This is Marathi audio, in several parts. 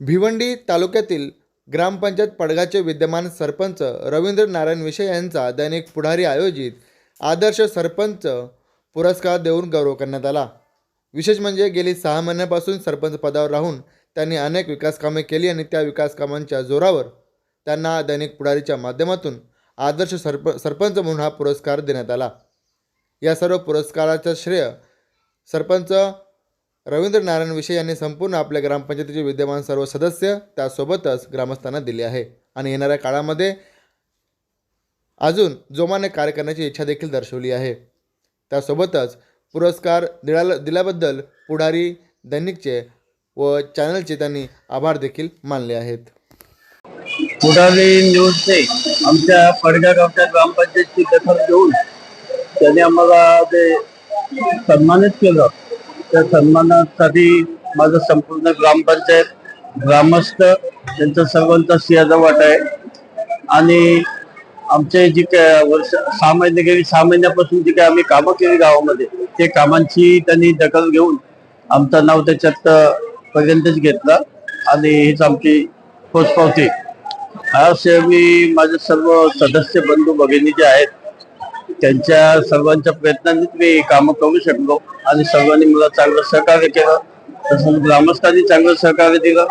भिवंडी तालुक्यातील ग्रामपंचायत पडगाचे विद्यमान सरपंच रवींद्र नारायण विषय यांचा दैनिक पुढारी आयोजित आदर्श सरपंच पुरस्कार देऊन गौरव करण्यात आला. विशेष म्हणजे गेली सहा महिन्यापासून सरपंच पदावर राहून त्यांनी अनेक विकासकामे केली आणि त्या विकास कामांच्या जोरावर त्यांना दैनिक पुढारीच्या माध्यमातून आदर्श सरप सरपंच म्हणून हा पुरस्कार देण्यात आला. या सर्व पुरस्काराचं श्रेय सरपंच रवींद्र नारायण विषय यांनी संपूर्ण आपल्या ग्रामपंचायतीचे विद्यमान सर्व सदस्य त्यासोबतच ग्रामस्थांना दिले आहे. आणि येणाऱ्या काळामध्ये अजून जोमाने कार्य करण्याची इच्छा देखील दर्शवली आहे. त्यासोबतच पुरस्कार दिला दिल्याबद्दल पुढारी दैनिकचे व चॅनलचे त्यांनी आभार देखील मानले आहेत. पुढारी न्यूजने आमच्या पडगा गावच्या ग्रामपंचायतची दखल घेऊन त्यांनी आम्हाला ते सन्मानित केलं. त्या सन्मानासाठी माझं संपूर्ण ग्रामपंचायत ग्रामस्थ त्यांचा सर्वांचा सिंहाचा वाटा आहे. आणि आमचे जी काय वर्ष सहा महिने गेली सहा महिन्यापासून जी काय आम्ही कामं केली गावामध्ये ते कामांची त्यांनी दखल घेऊन आमचं नाव त्याच्यात पर्यंतच घेतलं. आणि हीच आमची पोचपावती. असे मी माझे सर्व सदस्य बंधू भगिनी जे आहेत त्यांच्या सर्वांच्या प्रयत्नांनीच मी कामं करू शकलो आणि सर्वांनी मला चांगलं सहकार्य केलं. तसंच ग्रामस्थांनी चांगलं सहकार्य दिलं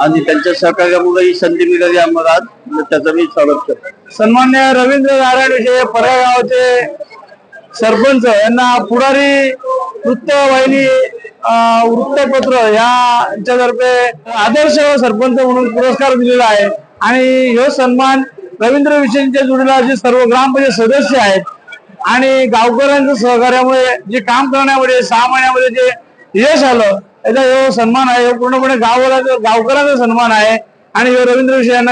आणि त्यांच्या सहकार्यामुळे ही संधी मिळाली आम्हाला आज. त्याचं मी स्वागत करतो. सन्मान्य रवींद्र नारायण विषय परळ गावचे सरपंच यांना पुढारी वृत्तवाहिनी वृत्तपत्र यांच्यातर्फे आदर्श सरपंच म्हणून पुरस्कार दिलेला आहे. आणि ह्यो सन्मान रवींद्र विषयांच्या जोडीला जे सर्व ग्रामपंचायत सदस्य आहेत आणि गावकऱ्यांच्या सहकार्यामुळे जे काम करण्यामध्ये सहा महिन्यामध्ये जे यश आलं याचा हे सन्मान आहे पूर्णपणे गावाला गावकऱ्यांचा सन्मान आहे. आणि हे रवींद्र विषय यांना